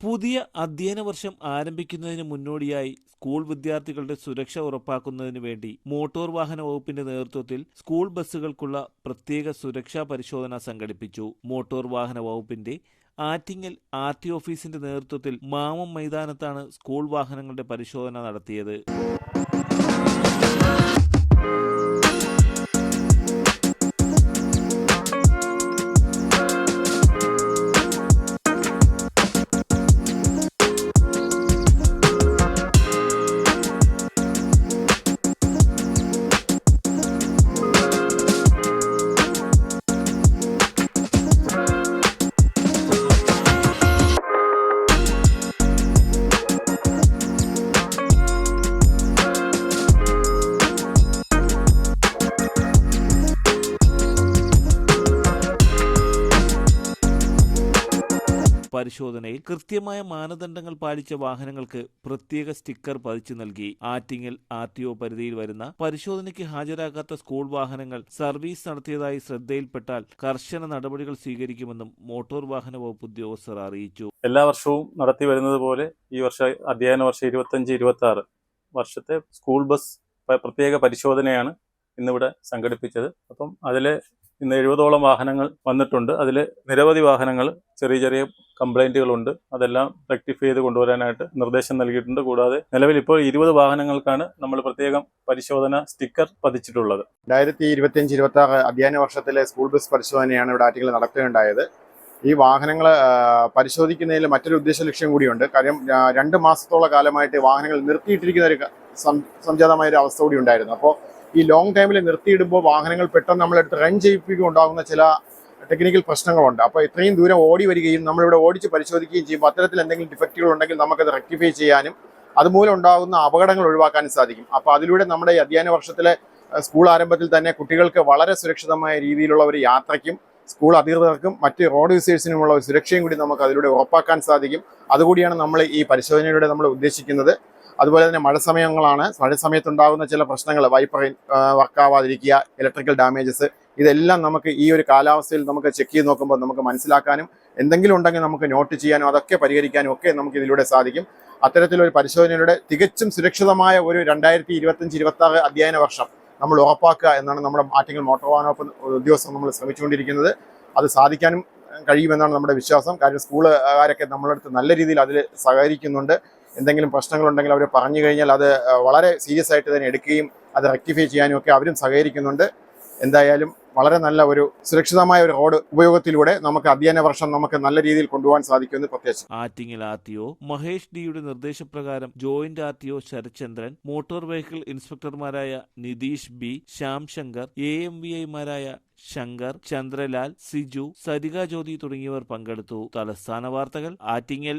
പുതിയ അധ്യയന വർഷം ആരംഭിക്കുന്നതിന് മുന്നോടിയായി സ്കൂൾ വിദ്യാർത്ഥികളുടെ സുരക്ഷ ഉറപ്പാക്കുന്നതിന് വേണ്ടി മോട്ടോർ വാഹന വകുപ്പിന്റെ നേതൃത്വത്തിൽ സ്കൂൾ ബസ്സുകൾക്കുള്ള പ്രത്യേക സുരക്ഷാ പരിശോധന സംഘടിപ്പിച്ചു. മോട്ടോർ വാഹന വകുപ്പിന്റെ ആറ്റിങ്ങൽ ആർ ടി ഓഫീസിന്റെ നേതൃത്വത്തിൽ മാമം മൈതാനത്താണ് സ്കൂൾ വാഹനങ്ങളുടെ പരിശോധന നടത്തിയത്. പരിശോധനയിൽ കൃത്യമായ മാനദണ്ഡങ്ങൾ പാലിച്ച വാഹനങ്ങൾക്ക് പ്രത്യേക സ്റ്റിക്കർ പതിച്ചു നൽകി. ആറ്റിങ്ങൽ ആർ ടി ഒ പരിധിയിൽ വരുന്ന പരിശോധനയ്ക്ക് ഹാജരാകാത്ത സ്കൂൾ വാഹനങ്ങൾ സർവീസ് നടത്തിയതായി ശ്രദ്ധയിൽപ്പെട്ടാൽ കർശന നടപടികൾ സ്വീകരിക്കുമെന്നും മോട്ടോർ വാഹന വകുപ്പ് ഉദ്യോഗസ്ഥർ അറിയിച്ചു. എല്ലാ വർഷവും നടത്തി വരുന്നത് പോലെ ഈ വർഷ അധ്യയന വർഷം ഇരുപത്തഞ്ച് ഇരുപത്തി ആറ് വർഷത്തെ സ്കൂൾ ബസ് പ്രത്യേക പരിശോധനയാണ് ഇന്നിവിടെ സംഘടിപ്പിച്ചത്. അപ്പം അതിൽ ഇന്ന് എഴുപതോളം വാഹനങ്ങൾ വന്നിട്ടുണ്ട്. അതിൽ നിരവധി വാഹനങ്ങൾ ചെറിയ ചെറിയ കംപ്ലൈന്റുകളുണ്ട് അതെല്ലാം റെക്ടിഫൈ ചെയ്ത് കൊണ്ടുവരാനായിട്ട് നിർദ്ദേശം നൽകിയിട്ടുണ്ട്. കൂടാതെ നിലവിൽ ഇപ്പോൾ ഇരുപത് വാഹനങ്ങൾക്കാണ് നമ്മൾ പ്രത്യേകം പരിശോധന സ്റ്റിക്കർ പതിച്ചിട്ടുള്ളത്. രണ്ടായിരത്തി ഇരുപത്തിയഞ്ച് ഇരുപത്തി ആറ് അധ്യയന വർഷത്തിലെ സ്കൂൾ ബസ് പരിശോധനയാണ് ഇവിടെ ആറ്റിങ്ങൾ നടക്കുകയുണ്ടായത് ഈ വാഹനങ്ങൾ പരിശോധിക്കുന്നതിൽ മറ്റൊരു ഉദ്ദേശ ലക്ഷ്യം കൂടിയുണ്ട്. കാര്യം രണ്ട് മാസത്തോളം കാലമായിട്ട് വാഹനങ്ങൾ നിർത്തിയിട്ടിരിക്കുന്ന ഒരു സംജാതമായ ഒരു അവസ്ഥ കൂടി ഉണ്ടായിരുന്നു. അപ്പോൾ ഈ ലോങ് ടൈമിൽ നിർത്തിയിടുമ്പോൾ വാഹനങ്ങൾ പെട്ടെന്ന് നമ്മളെടുത്ത് റൺ ചെയ്യിപ്പിക്കുക ഉണ്ടാകുന്ന ചില ടെക്നിക്കൽ പ്രശ്നങ്ങളുണ്ട്. അപ്പോൾ ഇത്രയും ദൂരം ഓടി വരികയും നമ്മളിവിടെ ഓടിച്ച് പരിശോധിക്കുകയും ചെയ്യുമ്പോൾ അത്തരത്തിൽ എന്തെങ്കിലും ഡിഫക്റ്റുകൾ ഉണ്ടെങ്കിൽ നമുക്കത് റെക്ടിഫൈ ചെയ്യാനും അതുമൂലം ഉണ്ടാകുന്ന അപകടങ്ങൾ ഒഴിവാക്കാനും സാധിക്കും. അപ്പോൾ അതിലൂടെ നമ്മുടെ ഈ അധ്യയന വർഷത്തിലെ സ്കൂൾ ആരംഭത്തിൽ തന്നെ കുട്ടികൾക്ക് വളരെ സുരക്ഷിതമായ രീതിയിലുള്ള ഒരു യാത്രയ്ക്കും സ്കൂൾ അധികൃതർക്കും മറ്റ് റോഡ് യൂസേഴ്സിനുമുള്ള ഒരു സുരക്ഷയും കൂടി നമുക്ക് അതിലൂടെ ഉറപ്പാക്കാൻ സാധിക്കും. അതുകൂടിയാണ് നമ്മൾ ഈ പരിശോധനയിലൂടെ നമ്മൾ ഉദ്ദേശിക്കുന്നത്. അതുപോലെ തന്നെ മഴ സമയങ്ങളാണ്. മഴ സമയത്തുണ്ടാകുന്ന ചില പ്രശ്നങ്ങൾ വൈപ്പർ വർക്കാവാതിരിക്കുക ഇലക്ട്രിക്കൽ ഡാമേജസ് ഇതെല്ലാം നമുക്ക് ഈ ഒരു കാലാവസ്ഥയിൽ നമുക്ക് ചെക്ക് ചെയ്ത് നോക്കുമ്പോൾ നമുക്ക് മനസ്സിലാക്കാനും എന്തെങ്കിലും ഉണ്ടെങ്കിൽ നമുക്ക് നോട്ട് ചെയ്യാനും അതൊക്കെ പരിഹരിക്കാനും ഒക്കെ നമുക്ക് ഇതിലൂടെ സാധിക്കും. അത്തരത്തിലൊരു പരിശോധനയിലൂടെ തികച്ചും സുരക്ഷിതമായ ഒരു രണ്ടായിരത്തി ഇരുപത്തഞ്ച് ഇരുപത്തി ആറ് അധ്യയന വർഷം നമ്മൾ ഉറപ്പാക്കുക എന്നാണ് നമ്മുടെ ആറ്റിങ്ങൽ മോട്ടോർ വാഹന വകുപ്പ് ഉദ്യോഗസ്ഥർ നമ്മൾ ശ്രമിച്ചുകൊണ്ടിരിക്കുന്നത്. അത് സാധിക്കാനും കഴിയുമെന്നാണ് നമ്മുടെ വിശ്വാസം. കാര്യം സ്കൂളുകാരൊക്കെ നമ്മളടുത്ത് നല്ല രീതിയിൽ അതിൽ സഹകരിക്കുന്നുണ്ട്. എന്തെങ്കിലും പ്രശ്നങ്ങളുണ്ടെങ്കിൽ അവർ പറഞ്ഞു കഴിഞ്ഞാൽ അത് വളരെ സീരിയസ് ആയിട്ട് തന്നെ എടുക്കുകയും അത് റെക്ടിഫൈ ചെയ്യാനും ഒക്കെ അവരും സഹകരിക്കുന്നുണ്ട്. എന്തായാലും വളരെ നല്ല ഒരു സുരക്ഷിതമായ ഒരു റോഡ് ഉപയോഗത്തിലൂടെ നമുക്ക് അധ്യയന വർഷം നമുക്ക് നല്ല രീതിയിൽ കൊണ്ടുപോകാൻ സാധിക്കുമെന്ന് പ്രത്യേകിച്ച്. ആറ്റിങ്ങൽ ആർ മഹേഷ് ഡിയുടെ നിർദ്ദേശപ്രകാരം joint R T Sarathchandran motor vehicle ഇൻസ്പെക്ടർമാരായ Nitheesh B Shyam Shankar A M V ഐമാരായ ശങ്കർ ചന്ദ്രലാൽ സിജു സരിക ജ്യോതി തുടങ്ങിയവർ പങ്കെടുത്തു. തലസ്ഥാന വാർത്തകൾ ആറ്റിങ്ങൽ.